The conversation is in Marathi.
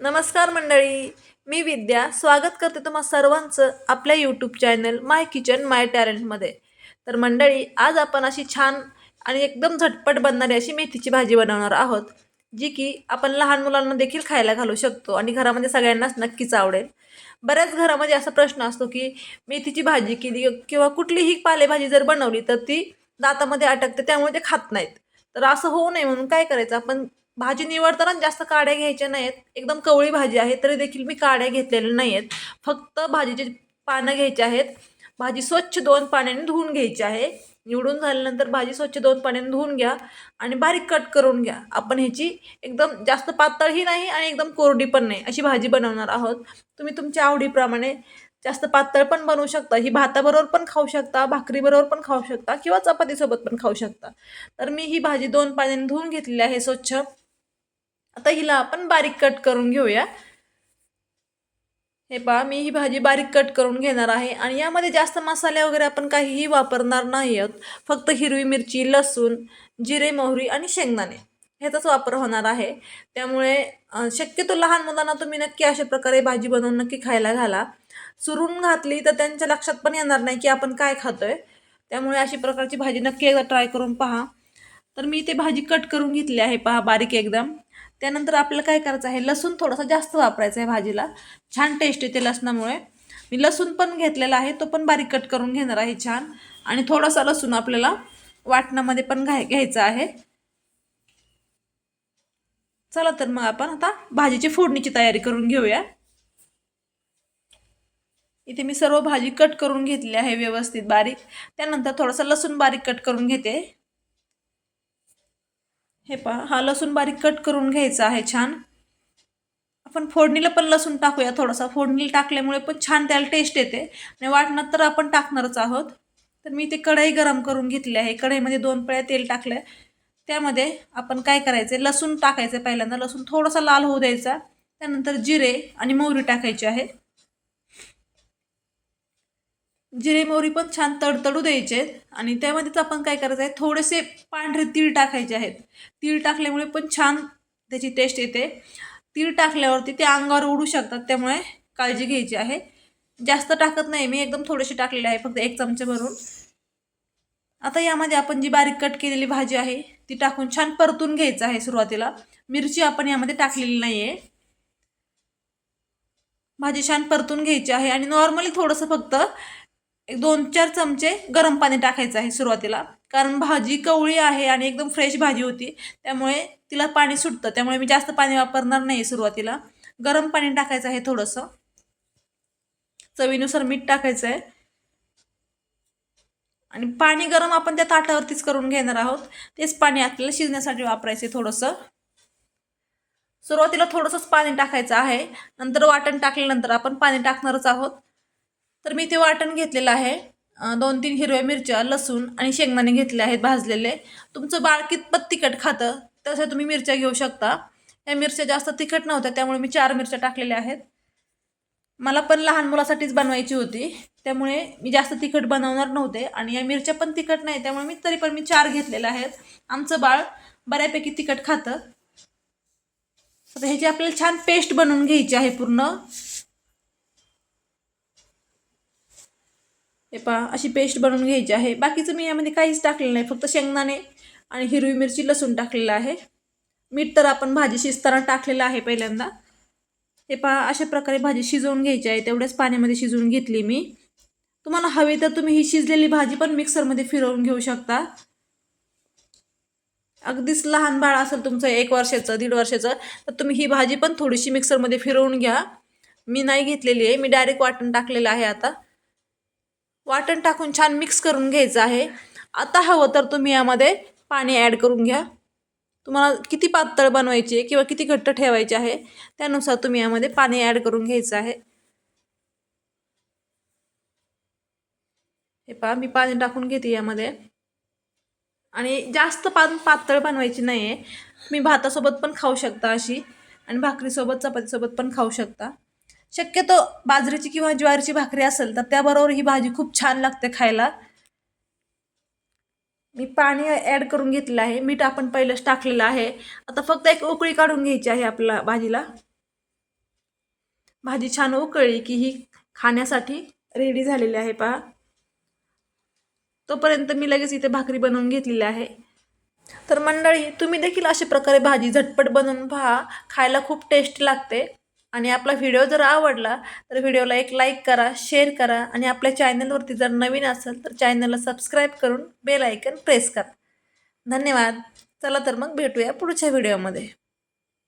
नमस्कार मंडळी मी विद्या. स्वागत करते तुम्हा सर्वांचं आपल्या YouTube channel my kitchen my टॅलेंटमध्ये तर मंडळी आज आपण अशी छान आणि एकदम झटपट बनणारी अशी मेथीची भाजी बनवणार आहोत जी की आपण लहान मुलांना देखील खायला घालू शकतो आणि घरामध्ये सगळ्यांनाच नक्कीच आवडेल. बऱ्याच घरामध्ये असा प्रश्न असतो की मेथीची भाजी केली किंवा कुठलीही पालेभाजी जर बनवली तर ती दातामध्ये अटकते त्यामुळे ते खात नाहीत. तर असं होऊ नये म्हणून काय करायचं आपण भाजी निवडताना जास्त काड्या घ्यायच्या नाहीत. एकदम कवळी भाजी आहे तरी देखील मी काड्या घेतलेल्या नाही आहेत फक्त भाजीचे पानं घ्यायचे आहेत. भाजी स्वच्छ दोन पाण्याने धुवून घ्यायची आहे. निवडून झाल्यानंतर भाजी स्वच्छ दोन पाण्याने धुवून घ्या आणि बारीक कट करून घ्या. आपण ह्याची एकदम जास्त पातळही नाही आणि एकदम कोरडी पण नाही अशी भाजी बनवणार आहोत. तुम्ही तुमच्या आवडीप्रमाणे जास्त पातळ पण बनवू शकता. ही भाताबरोबर पण खाऊ शकता भाकरीबरोबर पण खाऊ शकता किंवा चपातीसोबत पण खाऊ शकता. तर मी ही भाजी दोन पाण्याने धुवून घेतलेली आहे स्वच्छ. आता हिला आपण बारीक कट करून घेऊया. हे पहा मी ही भाजी बारीक कट करून घेणार आहे आणि यामध्ये जास्त मसाले वगैरे आपण काहीही वापरणार नाही आहोत. फक्त हिरवी मिरची लसूण जिरे मोहरी आणि शेंगदाणे ह्याचाच वापर होणार आहे. त्यामुळे शक्यतो लहान मुलांना तुम्ही नक्की अशा प्रकारे भाजी बनवून नक्की खायला घाला. सुरून घातली तर त्यांच्या लक्षात पण येणार नाही की आपण काय खातोय. त्यामुळे अशी प्रकारची भाजी नक्की एकदा ट्राय करून पहा. तर मी ते भाजी कट करून घेतली आहे पहा बारीक एकदम. त्यानंतर आपल्याला काय करायचं आहे? लसूण थोडासा जास्त वापरायचा आहे भाजीला. छान टेस्ट येते लसणामुळे. मी लसूण पण घेतलेला आहे तो पण बारीक कट करून घेणार आहे छान. आणि थोडासा लसूण आपल्याला वाटणामध्ये पण घाय घ्यायचा आहे. चला तर मग आपण आता भाजीची फोडणीची तयारी करून घेऊया. इथे मी सर्व भाजी कट करून घेतली आहे व्यवस्थित बारीक. त्यानंतर थोडासा लसूण बारीक कट करून घेते. हे पहा हा लसूण बारीक कट करून घ्यायचा आहे छान. आपण फोडणीला पण लसूण टाकूया थोडासा. फोडणीला टाकल्यामुळे पण छान त्याला टेस्ट येते. आणि वाटणार तर आपण टाकणारच आहोत. तर मी ते कढई गरम करून घेतली आहे. कढईमध्ये दोन पळ्या तेल टाकलं त्यामध्ये आपण काय करायचं लसूण टाकायचं पहिल्यांदा. लसूण थोडासा लाल होऊ द्यायचा. त्यानंतर जिरे आणि मोहरी टाकायची आहे. जिरे मोहरी पण छान तडतडू द्यायचे आणि त्यामध्येच आपण काय करायचं आहे थोडेसे पांढरे तीळ टाकायचे आहेत. तीळ टाकल्यामुळे पण छान त्याची टेस्ट येते. तीळ टाकल्यावरती ते अंगावर उडू शकतात त्यामुळे काळजी घ्यायची आहे. जास्त टाकत नाही मी एकदम थोडेसे टाकलेले आहे फक्त एक चमचे भरून. आता यामध्ये आपण जी बारीक कट केलेली भाजी आहे ती टाकून छान परतून घ्यायचं आहे सुरुवातीला. मिरची आपण यामध्ये टाकलेली नाही आहे भाजी छान परतून घ्यायची आहे आणि नॉर्मली थोडंसं फक्त एक दोन चार चमचे गरम पाणी टाकायचं आहे सुरुवातीला. कारण भाजी कवळी आहे आणि एकदम फ्रेश भाजी होती. त्यामुळे तिला पाणी सुटतं. त्यामुळे मी जास्त पाणी वापरणार नाही सुरुवातीला. गरम पाणी टाकायचं आहे थोडंसं. चवीनुसार मीठ टाकायचं आहे आणि पाणी गरम आपण त्या ताटावरतीच करून घेणार आहोत. तेच पाणी आपल्याला शिजण्यासाठी वापरायचं आहे थोडंसं. सुरुवातीला थोडंसंच पाणी टाकायचं आहे. नंतर वाटण टाकल्यानंतर आपण पाणी टाकणारच आहोत. तर मी ते वाटण घेतलेलं आहे. दोन तीन हिरव्या मिरच्या लसूण आणि शेंगदाणे घेतले आहेत भाजलेले. तुमचं बाळ कितपत तिखट खातं तसं तुम्ही मिरच्या घेऊ शकता. या मिरच्या जास्त तिखट नव्हत्या त्यामुळे मी चार मिरच्या टाकलेल्या आहेत. मला पण लहान मुलासाठीच बनवायची होती त्यामुळे मी जास्त तिखट बनवणार नव्हते आणि या मिरच्या पण तिखट नाही त्यामुळे मी तरी पण मी चार घेतलेल्या आहेत. आमचं बाळ बऱ्यापैकी तिखट खातं. तर ह्याची आपल्याला छान पेस्ट बनवून घ्यायची आहे पूर्ण. हे पहा अशी पेस्ट बनवून घ्यायची आहे. बाकीचं मी यामध्ये काहीच टाकलेलं नाही फक्त शेंगदाणे आणि हिरवी मिरची लसूण टाकलेलं आहे. मीठ तर आपण भाजी शिजताना टाकलेलं आहे पहिल्यांदा. हे पहा अशा प्रकारे भाजी शिजवून घ्यायची आहे. तेवढ्याच पाण्यामध्ये शिजवून घेतली मी. तुम्हाला हवी तर तुम्ही ही शिजलेली भाजी पण मिक्सरमध्ये फिरवून घेऊ शकता. अगदीच लहान बाळ असेल तुमचं एक वर्षाचं दीड वर्षाचं तर तुम्ही ही भाजी पण थोडीशी मिक्सरमध्ये फिरवून घ्या. मी नाही घेतलेली आहे. मी डायरेक्ट वाटण टाकलेलं आहे आता. वाटण टाकून छान मिक्स करून घ्यायचं आहे. आता हवं तर तुम्ही यामध्ये पाणी ॲड करून घ्या. तुम्हाला किती पातळ बनवायची आहे किंवा किती घट्ट ठेवायचे आहे त्यानुसार तुम्ही यामध्ये पाणी ॲड करून घ्यायचं आहे. हे पहा मी पाणी टाकून घेते यामध्ये. आणि जास्त पान पातळ बनवायची नाही आहे मी भातासोबत पण खाऊ शकता अशी आणि भाकरीसोबत चपातीसोबत पण खाऊ शकता. शक्यतो बाजरीची किंवा ज्वारीची भाकरी असेल तर त्याबरोबर ही भाजी खूप छान लागते खायला. मी पाणी ॲड करून घेतलं आहे. मीठ आपण पहिलंच टाकलेलं आहे. आता फक्त एक उकळी काढून घ्यायची आहे आपल्या भाजीला. भाजी छान उकळली की ही खाण्यासाठी रेडी झालेली आहे पहा. तोपर्यंत मी लगेच इथे भाकरी बनवून घेतलेली आहे. तर मंडळी तुम्ही देखील अशा प्रकारे भाजी झटपट बनवून पहा. खायला खूप टेस्ट लागते. आणि आपला व्हिडिओ जर आवडला तर व्हिडिओला एक लाईक करा शेअर करा आणि आपल्या चॅनलवरती जर नवीन असेल तर चॅनलला सबस्क्राईब करून बेल आयकन प्रेस करा. धन्यवाद. चला तर मग भेटूया पुढच्या व्हिडिओमध्ये